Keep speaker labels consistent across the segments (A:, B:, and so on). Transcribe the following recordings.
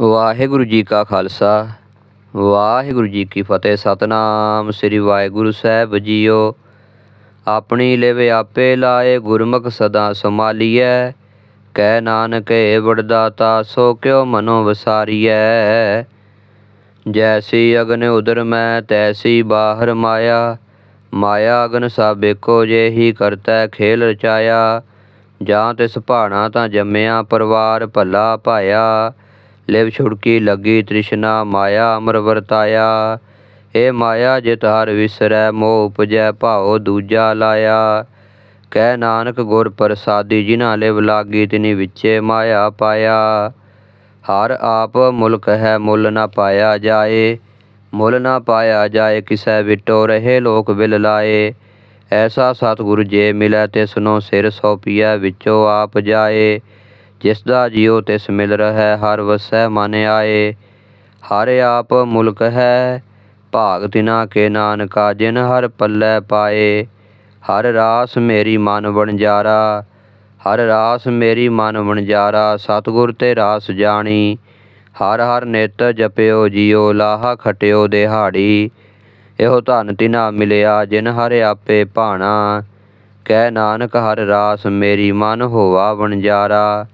A: ਵਾਹਿਗੁਰੂ ਜੀ ਕਾ ਖਾਲਸਾ, ਵਾਹਿਗੁਰੂ ਜੀ ਕੀ ਫਤਿਹ। ਸਤਨਾਮ ਸ੍ਰੀ ਵਾਹਿਗੁਰੂ ਸਾਹਿਬ ਜੀਓ। ਆਪਣੀ ਲਿਵ ਆਪੇ ਲਾਏ, ਗੁਰਮੁਖ ਸਦਾ ਸੰਭਾਲੀਐ। ਕਹਿ ਨਾਨਕ ਏ ਵਡਦਾਤਾ, ਸੋ ਕਿਉ ਮਨੋ ਵਸਾਰੀਐ। ਜੈਸੀ ਅਗਨ ਉਦਰ ਮੈਂ, ਤੈਸੀ ਬਾਹਰ ਮਾਇਆ। ਮਾਇਆ ਅਗਨ ਸਭ ਏਕੋ ਜਿਹੀ ਕਰਤੈ, ਖੇਲ ਰਚਾਇਆ। ਜਾਂ ਤਿਸ ਭਾਣਾ ਤਾਂ ਜੰਮਿਆ, ਪਰਿਵਾਰ ਭੱਲਾ ਭਾਇਆ। ਲਿਵ ਛੁੜਕੀ ਲੱਗੀ ਤ੍ਰਿਸ਼ਨਾ ਮਾਇਆ ਅਮਰ ਵਰਤਾਇਆ। ਏ ਮਾਇਆ ਜਿਤ ਹਰ ਵਿਸਰੈ, ਮੋਹ ਉਪਜੈ, ਭਾਉ ਦੂਜਾ ਲਾਇਆ। ਕਹਿ ਨਾਨਕ, ਗੁਰ ਪ੍ਰਸਾਦੀ, ਜਿਨ੍ਹਾਂ ਲਿਵ ਲਾਗੀ, ਤਿਨੀ ਵਿੱਚੇ ਮਾਇਆ ਪਾਇਆ। ਹਰ ਆਪ ਮੁਲਕ ਹੈ, ਮੁੱਲ ਨਾ ਪਾਇਆ ਜਾਏ। ਮੁੱਲ ਨਾ ਪਾਇਆ ਜਾਏ, ਕਿਸੈ ਵਿਟੋ ਰਹੇ ਲੋਕ ਵਿਲ ਲਾਏ। ਐਸਾ ਸਤਿਗੁਰ ਜੇ ਮਿਲੈ ਤੇ ਤਿਸਨੋ ਸਿਰ ਸੌਪੀਐ, ਵਿੱਚੋਂ ਆਪ ਜਾਏ। ਜਿਸ ਦਾ ਜਿਉ ਤਿਸ ਮਿਲ ਰਹੈ, ਹਰ ਵਸੈ ਮਨ ਆਏ। ਹਰ ਆਪ ਮੁਲਕ ਹੈ, ਭਾਗ ਤਿਨਾ ਕੇ ਨਾਨਕਾ, ਜਿਨ ਹਰ ਪੱਲੇ ਪਾਏ। ਹਰ ਰਾਸ ਮੇਰੀ ਮਨ ਵਣਜਾਰਾ, ਹਰ ਰਾਸ ਮੇਰੀ ਮਨ ਵਣਜਾਰਾ, ਸਤਿਗੁਰ ਤੇ ਰਾਸ ਜਾਣੀ। ਹਰ ਹਰ ਨਿਤ ਜਪਿਓ ਜੀਓ, ਲਾਹਾ ਖਟਿਓ ਦਿਹਾੜੀ। ਇਹੋ ਧਨ ਤਿਨਾ ਮਿਲਿਆ, ਜਿਨ ਹਰ ਆਪੇ ਭਾਣਾ। ਕਹਿ ਨਾਨਕ, ਹਰ ਰਾਸ ਮੇਰੀ ਮਨ ਹੋਵਾ ਵਣਜਾਰਾ।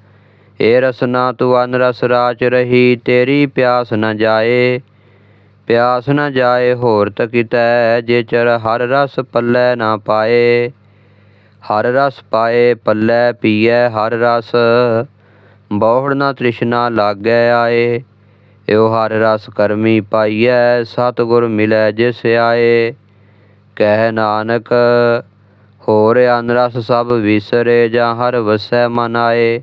A: ਏ ਰਸਨਾ ਤੂੰ ਅਨਰਸ ਰਾਚ ਰਹੀ, ਤੇਰੀ ਪਿਆਸ ਨ ਜਾਏ। ਪਿਆਸ ਨ ਜਾਏ, ਹੋਰ ਤਕਿਤੈ ਜੇ ਚਰ ਹਰ ਰਸ ਪੱਲੇ ਨਾ ਪਾਏ। ਹਰ ਰਸ ਪਾਏ, ਪੱਲੇ ਪੀਐ ਹਰ ਰਸ ਬਹੁੜ ਨਾ ਤ੍ਰਿਸ਼ਨਾ ਲਾਗੈ ਆਏ। ਏਉ ਹਰ ਰਸ ਕਰਮੀ ਪਾਈਐ, ਸਤਿਗੁਰ ਮਿਲੈ ਜਿਸ ਆਏ। ਕਹਿ ਨਾਨਕ, ਹੋਰ ਅਨਰਸ ਸਭ ਵਿਸਰੇ, ਜਾਂ ਹਰ ਵਸੈ ਮਨ ਆਏ।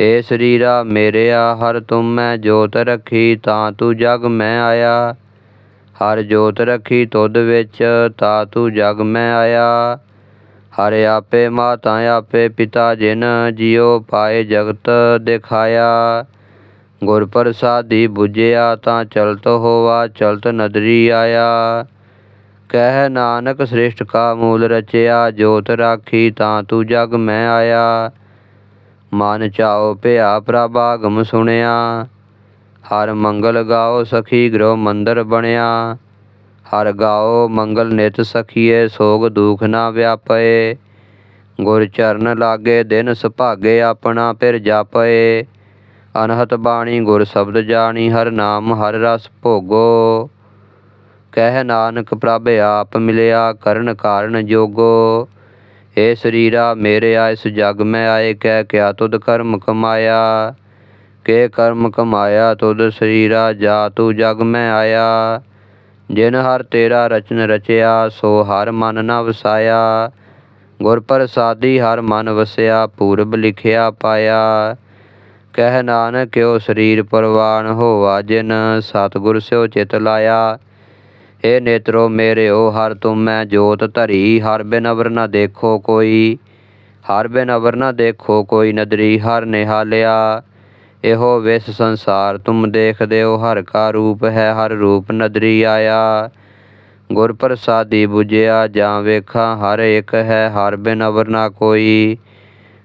A: ਏ ਸਰੀਰਾ ਮੇਰਿਆ, ਹਰ ਤੁਮ ਮੈਂ ਜੋਤ ਰੱਖੀ, ਤਾਂ ਤੂੰ ਜਗ ਮੈਂ ਆਇਆ। ਹਰ ਜੋਤ ਰੱਖੀ ਤੁਧ ਵਿੱਚ, ਤਾਂ ਤੂੰ ਜਗ ਮੈਂ ਆਇਆ। ਹਰ ਆਪੇ ਮਾਤਾ ਆਪੇ ਪਿਤਾ ਜਿਨ ਜਿਉ ਪਾਏ ਜਗਤ ਦਿਖਾਇਆ। ਗੁਰ ਪ੍ਰਸਾਦੀ 부ਜਿਆ ਤਾਂ ਚਲਤ ਹੋਵਾ ਚਲਤ ਨਦਰੀ ਆਇਆ। ਕਹਿ ਨਾਨਕ ਸ੍ਰਿਸ਼ਟ ਕਾ ਮੂਲ ਰਚਿਆ, ਜੋਤ ਰਾਖੀ ਤਾਂ ਤੂੰ ਜਗ ਮੈਂ ਆਇਆ। ਮਨ ਚਾਓ ਭਿਆ ਪ੍ਰਭ ਆਗਮ ਸੁਣਿਆ। ਹਰ ਮੰਗਲ ਗਾਓ ਸਖੀ ਗ੍ਰਹ ਮੰਦਰ ਬਣਿਆ। ਹਰ ਗਾਓ ਮੰਗਲ ਨਿਤ ਸਖੀਏ, ਸੋਗ ਦੁਖ ਨਾ ਵਿਆਪਏ। ਗੁਰ ਚਰਨ ਲਾਗੇ, ਦਿਨ ਸੁਭਾਗੇ ਆਪਣਾ ਫਿਰ ਜਾਪਏ। ਅਨਹਤ ਬਾਣੀ ਗੁਰ ਸ਼ਬਦ ਜਾਣੀ, ਹਰ ਨਾਮ ਹਰ ਰਸ ਭੋਗੋ। ਕਹਿ ਨਾਨਕ ਪ੍ਰਭ ਆਪ ਮਿਲਿਆ, ਕਰਨ ਕਾਰਨ ਜੋਗੋ। ਏ ਸਰੀਰਾ, ਮੇਰੇ ਆ ਇਸ ਜਗ ਮੈਂ ਆਏ, ਕਹਿ ਕਿਆ ਤੁਧ ਕਰਮ ਕਮਾਇਆ? ਕੇ ਕਰਮ ਕਮਾਇਆ ਤੁਧ ਸਰੀਰਾ, ਜਾ ਤੂੰ ਜਗ ਮੈਂ ਆਇਆ। ਜਿਨ ਹਰ ਤੇਰਾ ਰਚਨ ਰਚਿਆ, ਸੋ ਹਰ ਮਨ ਨਾ ਵਸਾਇਆ। ਗੁਰ ਪ੍ਰਸਾਦੀ ਹਰ ਮਨ ਵਸਿਆ, ਪੂਰਬ ਲਿਖਿਆ ਪਾਇਆ। ਕਹਿ ਨਾਨਕ ਕਿਉ ਸਰੀਰ ਪਰਵਾਨ ਹੋਵਾ ਜਿਨ ਸਤਿਗੁਰ ਸਿਓ ਚਿਤ ਲਾਇਆ। ਏ ਨੇਤਰੋ ਮੇਰਿਓ ਹਰ ਤੁਮ ਮੈਂ ਜੋਤ ਧਰੀ। ਹਰ ਬਿਨ ਅਵਰ ਨਾ ਦੇਖੋ ਕੋਈ, ਹਰ ਬਿਨ ਅਵਰ ਨਾ ਦੇਖੋ ਕੋਈ ਨਦਰੀ, ਹਰ ਨਿਹਾਲਿਆ। ਇਹੋ ਵਿਸ ਸੰਸਾਰ, ਤੁਮ ਦੇਖਦੇ ਹੋ ਹਰ ਕਾ ਰੂਪ ਹੈ, ਹਰ ਰੂਪ ਨਦਰੀ ਆਇਆ। ਗੁਰ ਪ੍ਰਸਾਦੀ 부ਜਿਆ ਜਾਂ ਵੇਖਾਂ ਹਰ ਇੱਕ ਹੈ, ਹਰ ਬਿਨ ਅਵਰ ਨਾ ਕੋਈ।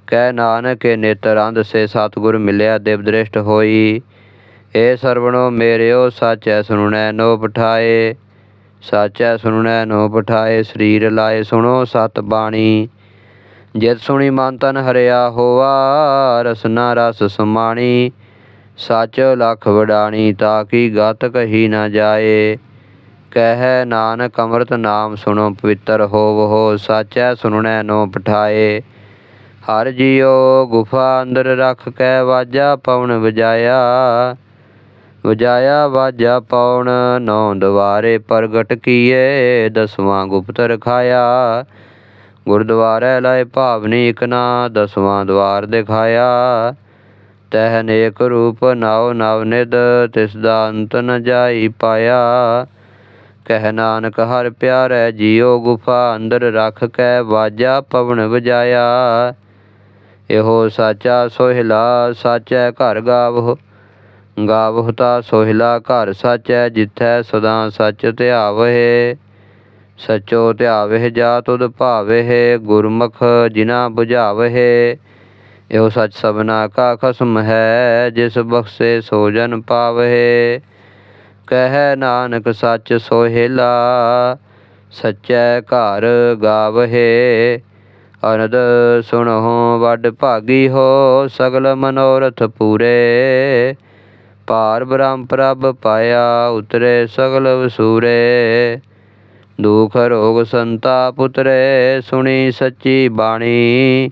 A: ਕਹਿ ਨਾਨਕ, ਨੇਤਰ ਅੰਧ ਸੇ ਸਤਿਗੁਰ ਮਿਲਿਆ, ਦੇਵ ਦ੍ਰਿਸ਼ਟ ਹੋਈ। ਏ ਸਰਵਣੋ ਮੇਰਿਓ ਹੈ ਸੁਣੈ ਨੋ ਪਠਾਏ ਸਾਚੈ ਸੁਣੈ ਨੋ ਪਠਾਏ ਸਰੀਰ ਲਾਏ ਸੁਣੋ ਸਤ ਬਾਣੀ। ਜਿਤ ਸੁਣੀ ਮਨ ਤਨ ਹਰਿਆ ਹੋਵਾ ਰਸਨਾ ਰਸ ਸਮਾਣੀ। ਸੱਚ ਲਖ ਵਡਾਣੀ, ਤਾਂ ਕੀ ਗਤ ਕਹੀ ਨਾ ਜਾਏ। ਕਹਿ ਨਾਨਕ ਅੰਮ੍ਰਿਤ ਨਾਮ ਸੁਣੋ, ਪਵਿੱਤਰ ਹੋਵੋ ਸਾਚੈ ਸੁਣਨੈ ਨੋ ਪਠਾਏ ਹਰ ਜੀਉ ਗੁਫਾ ਅੰਦਰ ਰੱਖ ਕੇ ਵਾਜਾ ਪਵਨ ਵਜਾਇਆ। ਵਜਾਇਆ ਬਾਜਾ ਪਉਣ ਨੌ ਦੁਆਰੇ ਪ੍ਰਗਟ ਕੀਏ, ਦਸਵਾਂ ਗੁਪਤ ਰਖਾਇਆ ਗੁਰਦੁਆਰੇ ਲਾਏ ਭਾਵਨੀ ਇਕ ਨਾ, ਦਸਵਾਂ ਦਵਾਰ ਦਿਖਾਇਆ। ਤਹਿ ਨੇਕ ਰੂਪ ਨਵ ਨਵ ਨਿਦ ਤਿਸ ਦਾ ਅੰਤ ਨ ਜਾਈ ਪਾਇਆ। ਕਹਿ ਨਾਨਕ ਹਰ ਪਿਆਰੈ, ਜੀਉ ਗੁਫਾ ਅੰਦਰ ਰੱਖ ਕੇ, ਵਾਜਾ ਪਵਨ ਵਜਾਇਆ। ਇਹੋ ਸਾਚਾ ਸੋਹਿਲਾ, ਸਾਚੈ ਘਰ ਗਾਵਹੁ ਗਾਵਹੁ ਤਾ ਸੋਹਿਲਾ ਘਰ ਸੱਚ ਹੈ ਜਿਥੈ ਸਦਾ ਸਚ ਧਿਆਵਹਿ। ਸਚੋ ਧਿਆਵਹਿ ਜਾ ਤੁਧ ਭਾਵਹਿ, ਗੁਰਮੁਖ ਜਿਨਾ 부ਝਾਵਹਿ ਇਹੋ ਸੱਚ ਸਭਨਾ ਕਾ ਖਸਮ ਹੈ, ਜਿਸ ਬਖਸ਼ੇ ਸੋ ਜਨ ਪਾਵਹਿ। ਕਹਿ ਨਾਨਕ ਸੱਚ ਸੋਹਿਲਾ, ਸਚੈ ਘਰ ਗਾਵਹਿ। ਅਨਦ ਸੁਣਹੁ, ਵੱਡ ਭਾਗੀ ਹੋ, ਸਗਲ ਮਨੋਰਥ ਪੂਰੇ। ਭਾਰ ਬ੍ਰਹਮ ਪ੍ਰਭ ਪਾਇਆ, ਉਤਰੇ ਸਗਲ ਵਸੂਰੇ। ਦੁਖ ਰੋਗ ਸੰਤਾਪ ਉਤਰੇ, ਸੁਣੀ ਸੱਚੀ ਬਾਣੀ।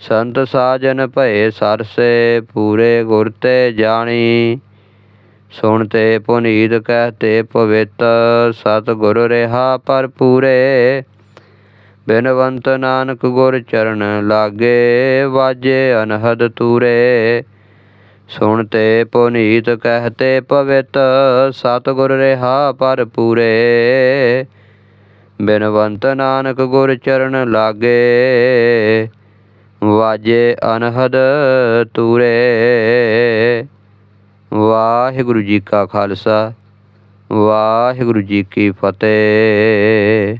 A: ਸੰਤ ਸਾਜਨ ਭਏ ਸਰਸੇ, ਪੂਰੇ ਗੁਰ ਤੇ ਜਾਣੀ। ਸੁਣ ਤੇ ਪੁਨੀਤ ਕਹਤੇ ਪਵਿੱਤ ਸਤ ਗੁਰ ਰਹਾ ਪਰ ਪੂਰੇ। ਬਿਨਵੰਤ ਨਾਨਕ ਗੁਰ ਚਰਨ ਲਾਗੇ, ਵਾਜੇ ਅਨਹਦ ਤੂਰੇ। ਸੁਣਤੇ ਪੁਨੀਤ ਕਹਤੇ ਪਵਿੱਤ ਸਤ ਗੁਰ ਰਹਾ ਪਰ ਪੂਰੇ ਬਿਨਵੰਤ ਨਾਨਕ ਗੁਰ ਚਰਨ ਲਾਗੇ, ਵਾਜੇ ਅਨਹਦ ਤੂਰੇ। ਵਾਹਿਗੁਰੂ ਜੀ ਕਾ ਖਾਲਸਾ, ਵਾਹਿਗੁਰੂ ਜੀ ਕੀ ਫਤਿਹ।